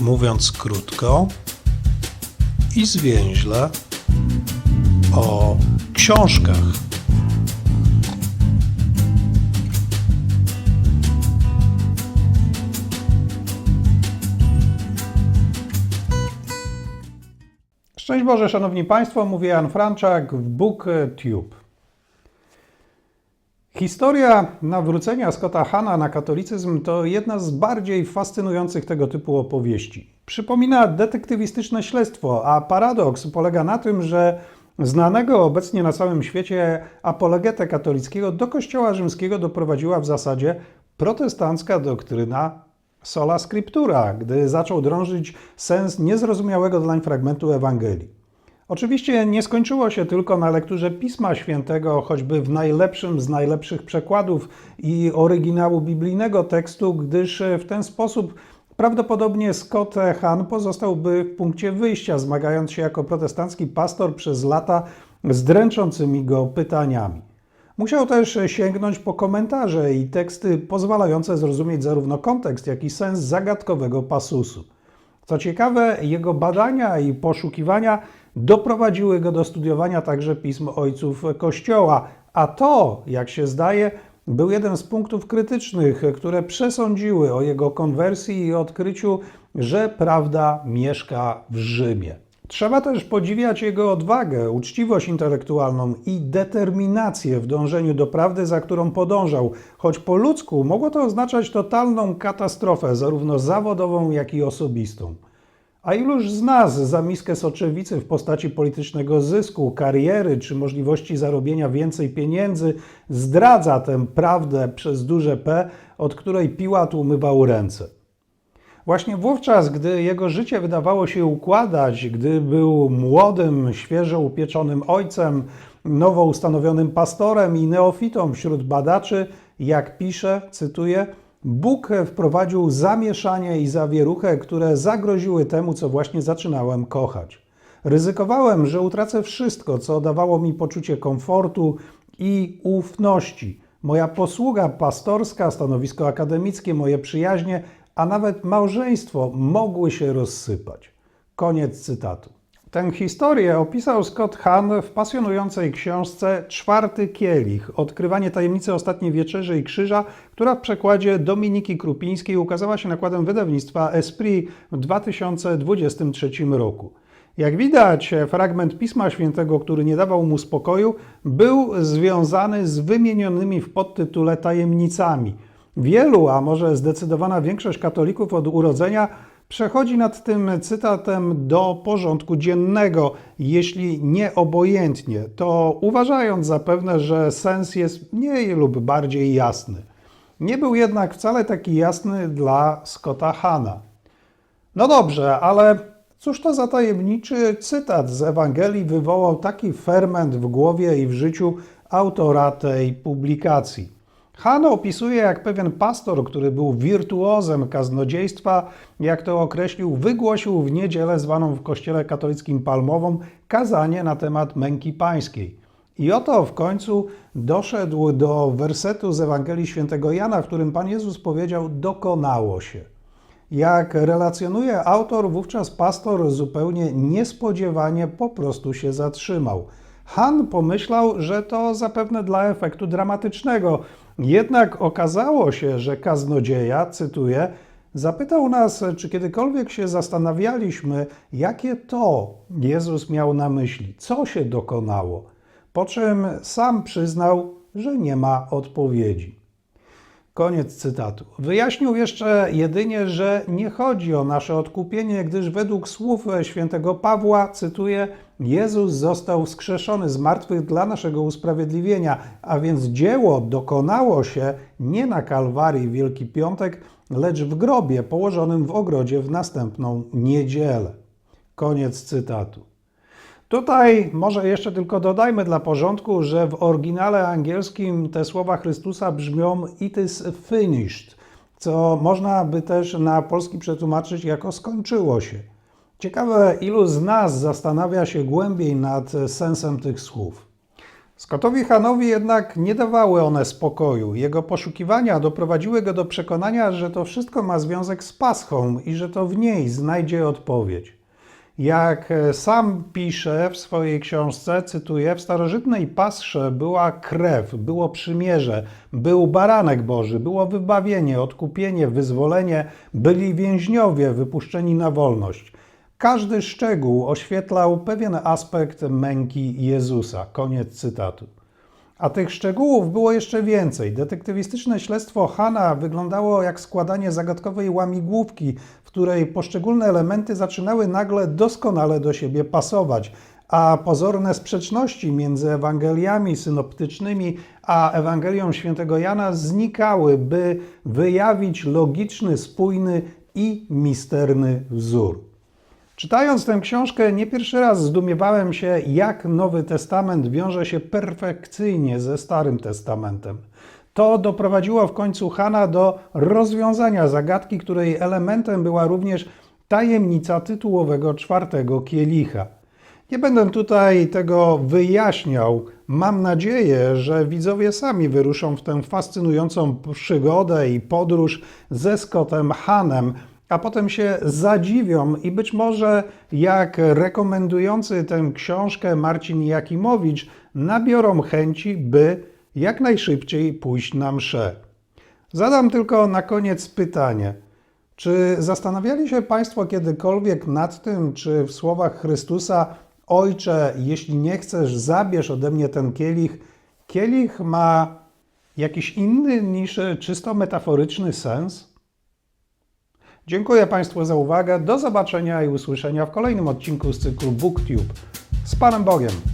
mówiąc krótko i zwięźle, o książkach. Szczęść Boże, Szanowni Państwo, mówię Jan Franczak w BookTube. Historia nawrócenia Scotta Hanna na katolicyzm to jedna z bardziej fascynujących tego typu opowieści. Przypomina detektywistyczne śledztwo, a paradoks polega na tym, że znanego obecnie na całym świecie apologetę katolickiego do Kościoła Rzymskiego doprowadziła w zasadzie protestancka doktryna sola scriptura, gdy zaczął drążyć sens niezrozumiałego dlań fragmentu Ewangelii. Oczywiście nie skończyło się tylko na lekturze Pisma Świętego, choćby w najlepszym z najlepszych przekładów i oryginału biblijnego tekstu, gdyż w ten sposób prawdopodobnie Scott Hahn pozostałby w punkcie wyjścia, zmagając się jako protestancki pastor przez lata z dręczącymi go pytaniami. Musiał też sięgnąć po komentarze i teksty pozwalające zrozumieć zarówno kontekst, jak i sens zagadkowego pasusu. Co ciekawe, jego badania i poszukiwania doprowadziły go do studiowania także pism ojców Kościoła, a to, jak się zdaje, był jeden z punktów krytycznych, które przesądziły o jego konwersji i odkryciu, że prawda mieszka w Rzymie. Trzeba też podziwiać jego odwagę, uczciwość intelektualną i determinację w dążeniu do prawdy, za którą podążał, choć po ludzku mogło to oznaczać totalną katastrofę, zarówno zawodową, jak i osobistą. A iluż z nas za miskę soczewicy w postaci politycznego zysku, kariery czy możliwości zarobienia więcej pieniędzy zdradza tę prawdę przez duże P, od której Piłat umywał ręce? Właśnie wówczas, gdy jego życie wydawało się układać, gdy był młodym, świeżo upieczonym ojcem, nowo ustanowionym pastorem i neofitą wśród badaczy, jak pisze, cytuję, Bóg wprowadził zamieszanie i zawieruchę, które zagroziły temu, co właśnie zaczynałem kochać. Ryzykowałem, że utracę wszystko, co dawało mi poczucie komfortu i ufności. Moja posługa pastorska, stanowisko akademickie, moje przyjaźnie, a nawet małżeństwo mogły się rozsypać. Koniec cytatu. Tę historię opisał Scott Hahn w pasjonującej książce Czwarty Kielich Odkrywanie tajemnicy ostatniej wieczerzy i krzyża, która w przekładzie Dominiki Krupińskiej ukazała się nakładem wydawnictwa Esprit w 2023 roku. Jak widać, fragment Pisma Świętego, który nie dawał mu spokoju, był związany z wymienionymi w podtytule tajemnicami. Wielu, a może zdecydowana większość katolików od urodzenia przechodzi nad tym cytatem do porządku dziennego, jeśli nie obojętnie, to uważając zapewne, że sens jest mniej lub bardziej jasny. Nie był jednak wcale taki jasny dla Scotta Hana. No dobrze, ale cóż to za tajemniczy cytat z Ewangelii wywołał taki ferment w głowie i w życiu autora tej publikacji? Han opisuje, jak pewien pastor, który był wirtuozem kaznodziejstwa, jak to określił, wygłosił w niedzielę zwaną w kościele katolickim Palmową kazanie na temat męki pańskiej. I oto w końcu doszedł do wersetu z Ewangelii Świętego Jana, w którym Pan Jezus powiedział: Dokonało się. Jak relacjonuje autor, wówczas pastor zupełnie niespodziewanie po prostu się zatrzymał. Han pomyślał, że to zapewne dla efektu dramatycznego. Jednak okazało się, że kaznodzieja, cytuję, zapytał nas, czy kiedykolwiek się zastanawialiśmy, jakie to Jezus miał na myśli, co się dokonało. Po czym sam przyznał, że nie ma odpowiedzi. Koniec cytatu. Wyjaśnił jeszcze jedynie, że nie chodzi o nasze odkupienie, gdyż według słów świętego Pawła, cytuję, Jezus został wskrzeszony z martwych dla naszego usprawiedliwienia, a więc dzieło dokonało się nie na Kalwarii Wielki Piątek, lecz w grobie położonym w ogrodzie w następną niedzielę. Koniec cytatu. Tutaj może jeszcze tylko dodajmy dla porządku, że w oryginale angielskim te słowa Chrystusa brzmią it is finished, co można by też na polski przetłumaczyć jako skończyło się. Ciekawe, ilu z nas zastanawia się głębiej nad sensem tych słów. Scottowi Hanowi jednak nie dawały one spokoju. Jego poszukiwania doprowadziły go do przekonania, że to wszystko ma związek z Paschą i że to w niej znajdzie odpowiedź. Jak e, sam pisze w swojej książce, cytuję, w starożytnej Pasrze była krew, było przymierze, był baranek Boży, było wybawienie, odkupienie, wyzwolenie, byli więźniowie wypuszczeni na wolność. Każdy szczegół oświetlał pewien aspekt męki Jezusa. Koniec cytatu. A tych szczegółów było jeszcze więcej. Detektywistyczne śledztwo Hana wyglądało jak składanie zagadkowej łamigłówki, w której poszczególne elementy zaczynały nagle doskonale do siebie pasować, a pozorne sprzeczności między Ewangeliami synoptycznymi a Ewangelią świętego Jana znikały, by wyjawić logiczny, spójny i misterny wzór. Czytając tę książkę, nie pierwszy raz zdumiewałem się, jak Nowy Testament wiąże się perfekcyjnie ze Starym Testamentem. To doprowadziło w końcu Hana do rozwiązania zagadki, której elementem była również tajemnica tytułowego czwartego kielicha. Nie będę tutaj tego wyjaśniał. Mam nadzieję, że widzowie sami wyruszą w tę fascynującą przygodę i podróż ze Scottem Hanem, a potem się zadziwią i być może, jak rekomendujący tę książkę Marcin Jakimowicz, nabiorą chęci, by jak najszybciej pójść na mszę. Zadam tylko na koniec pytanie. Czy zastanawiali się Państwo kiedykolwiek nad tym, czy w słowach Chrystusa Ojcze, jeśli nie chcesz, zabierz ode mnie ten kielich, kielich ma jakiś inny niż czysto metaforyczny sens? Dziękuję Państwu za uwagę. Do zobaczenia i usłyszenia w kolejnym odcinku z cyklu BookTube. Z Panem Bogiem!